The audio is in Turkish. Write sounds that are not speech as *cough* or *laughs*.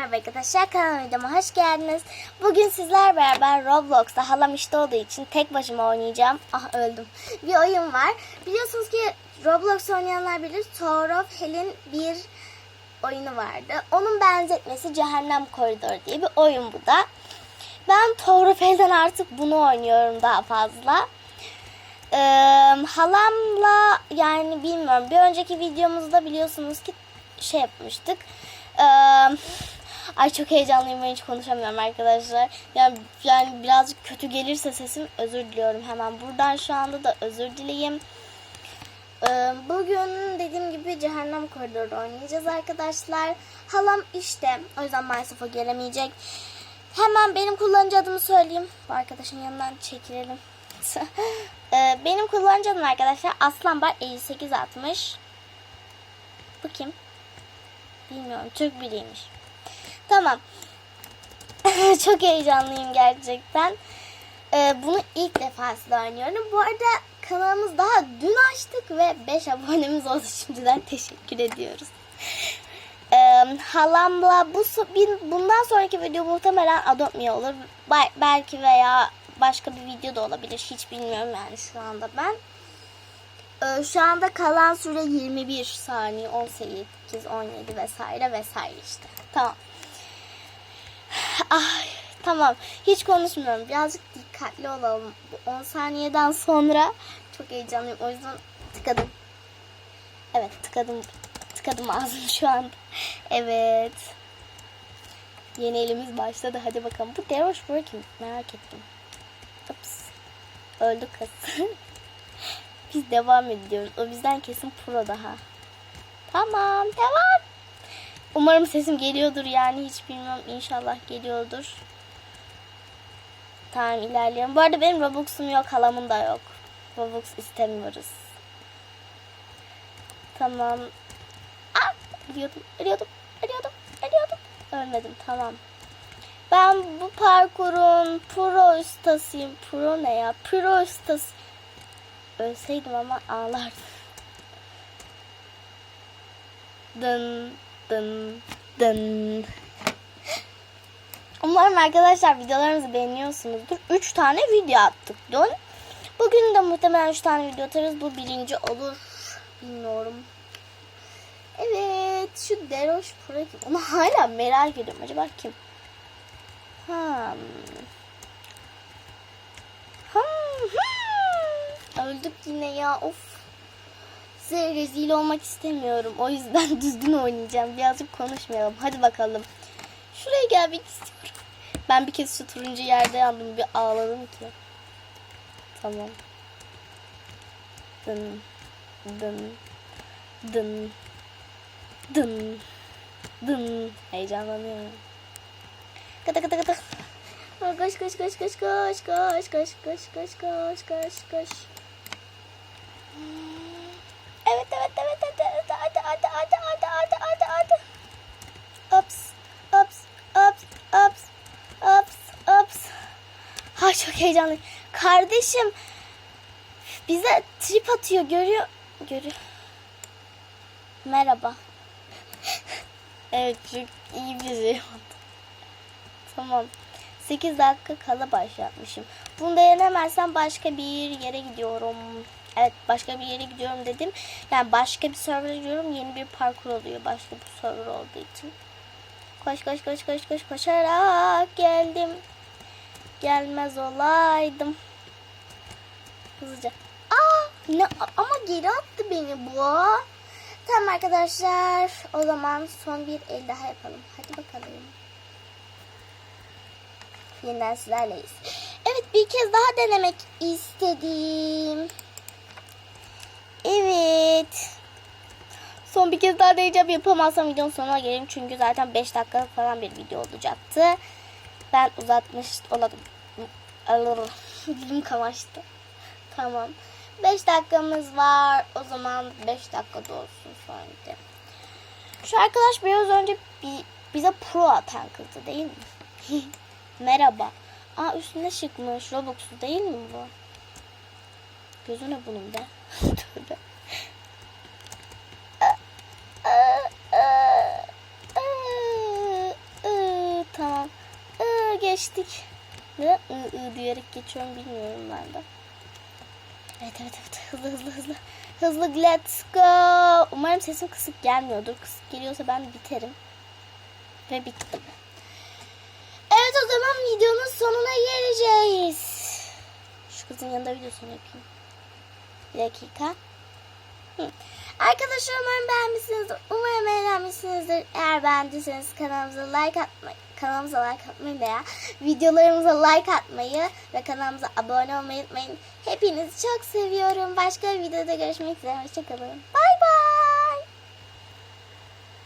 merhaba arkadaşlar kanalıma videoma hoş geldiniz. Bugün sizler beraber Roblox'ta halam işte olduğu için tek başıma oynayacağım. Ah öldüm. Bir oyun var. Biliyorsunuz ki Roblox oynayanlar bilir. Tower of Hell'in bir oyunu vardı. Onun benzetmesi Cehennem Koridoru diye bir oyun bu da. Ben Tower of Hell'den artık bunu oynuyorum daha fazla. Ee, halamla yani bilmiyorum bir önceki videomuzda biliyorsunuz ki şey yapmıştık. Ee, ay çok heyecanlıyım ben hiç konuşamıyorum arkadaşlar. Yani, yani birazcık kötü gelirse sesim özür diliyorum hemen. Buradan şu anda da özür dileyim. Ee, bugün dediğim gibi Cehennem Koridoru oynayacağız arkadaşlar. Halam işte o yüzden maalesef o gelemeyecek. Hemen benim kullanıcı adımı söyleyeyim. Bu arkadaşın yanından çekilelim. *laughs* Ee, benim kullanıcı adım arkadaşlar Aslanbar 5860. Bu kim? Bilmiyorum. Türk biriymiş. Tamam. *laughs* Çok heyecanlıyım gerçekten. Ee, bunu ilk defa size oynuyorum. Bu arada kanalımız daha dün açtık ve 5 abonemiz oldu. *laughs* Şimdiden teşekkür ediyoruz. Ee, halamla bu bundan sonraki video muhtemelen Adopt Me olur. Belki veya başka bir video da olabilir. Hiç bilmiyorum yani şu anda ben. Ee, şu anda kalan süre 21 saniye, 18, 17 vesaire vesaire işte. Tamam. Ay, tamam. Hiç konuşmuyorum. Birazcık dikkatli olalım. Bu 10 saniyeden sonra çok heyecanlıyım. O yüzden tıkadım. Evet tıkadım. Tıkadım ağzımı şu anda. Evet. Yeni elimiz başladı. Hadi bakalım. Bu Deroş kim? Merak ettim. Ups. Öldü kız. *laughs* Biz devam ediyoruz. O bizden kesin pro daha. Tamam devam. Umarım sesim geliyordur yani hiç bilmiyorum. İnşallah geliyordur. Tamam ilerleyelim. Bu arada benim Robux'um yok. Halamın da yok. Robux istemiyoruz. Tamam. Ah! Ölüyordum, ölüyordum, ölüyordum, ölüyordum. Ölmedim tamam. Ben bu parkurun pro ustasıyım. Pro ne ya? Pro ustası. Ölseydim ama ağlardım. Dın dın dın. Umarım arkadaşlar videolarımızı beğeniyorsunuzdur. 3 tane video attık dün. Bugün de muhtemelen 3 tane video atarız. Bu birinci olur. Bilmiyorum. Evet. Şu Deroş Pro kim? Onu hala merak ediyorum. Acaba kim? Hmm. Hmm, hmm. Öldük yine ya. Of. Size rezil olmak istemiyorum. O yüzden düzgün oynayacağım. Birazcık konuşmayalım. Hadi bakalım. Şuraya gelmek istiyorum. Ben bir kez şu turuncu yerde yandım. Bir ağladım ki. Tamam. Dın. Dın. Dın. Dın. Dın. Heyecanlanıyorum. Kıtı kıtı kıtı. Koş koş koş koş koş koş koş koş koş koş koş koş. Evet evet evet evet evet hadi hadi hadi hadi hadi hadi hadi. Ops ops ops ops ops ops. Ha çok heyecanlıyım. Kardeşim bize trip atıyor görüyor görüyor. Merhaba. *laughs* evet çok iyi bir şey oldu. Tamam. 8 dakika kala başlatmışım. Bunu da yenemezsem başka bir yere gidiyorum. Evet başka bir yere gidiyorum dedim. Yani başka bir server'a gidiyorum. Yeni bir parkur oluyor. Başka bir server olduğu için. Koş koş koş koş koş koşarak geldim. Gelmez olaydım. Hızlıca. Aa, ne ama geri attı beni bu. Tamam arkadaşlar. O zaman son bir el daha yapalım. Hadi bakalım. Yeniden sizlerleyiz. Evet bir kez daha denemek istedim. Evet. Son bir kez daha deneyeceğim. Yapamazsam videonun sonuna gelelim. Çünkü zaten 5 dakikalık falan bir video olacaktı. Ben uzatmış olalım. Alır. Dilim kamaştı. Tamam. 5 dakikamız var. O zaman 5 dakikada olsun sonra. Şu arkadaş biraz önce bir, bize pro atan kızdı değil mi? *laughs* Merhaba. Aa üstünde çıkmış. Robux'u değil mi bu? Gözü ne bunun aa, aa, aa. geçtik. Ne ı ı diyerek geçiyorum bilmiyorum ben de. Evet evet evet hızlı hızlı hızlı. Hızlı let's go. Umarım sesim kısık gelmiyordur. Kısık geliyorsa ben biterim. Ve bittim. Evet o zaman videonun sonuna geleceğiz. Şu kızın yanında videosunu yapayım. Bir dakika. Hı. Arkadaşlar umarım beğenmişsinizdir. Umarım eğlenmişsinizdir. Eğer beğendiyseniz kanalımıza like atmayı, kanalımıza like atmayı veya videolarımıza like atmayı ve kanalımıza abone olmayı unutmayın. Hepinizi çok seviyorum. Başka bir videoda görüşmek üzere. Hoşçakalın. Bay.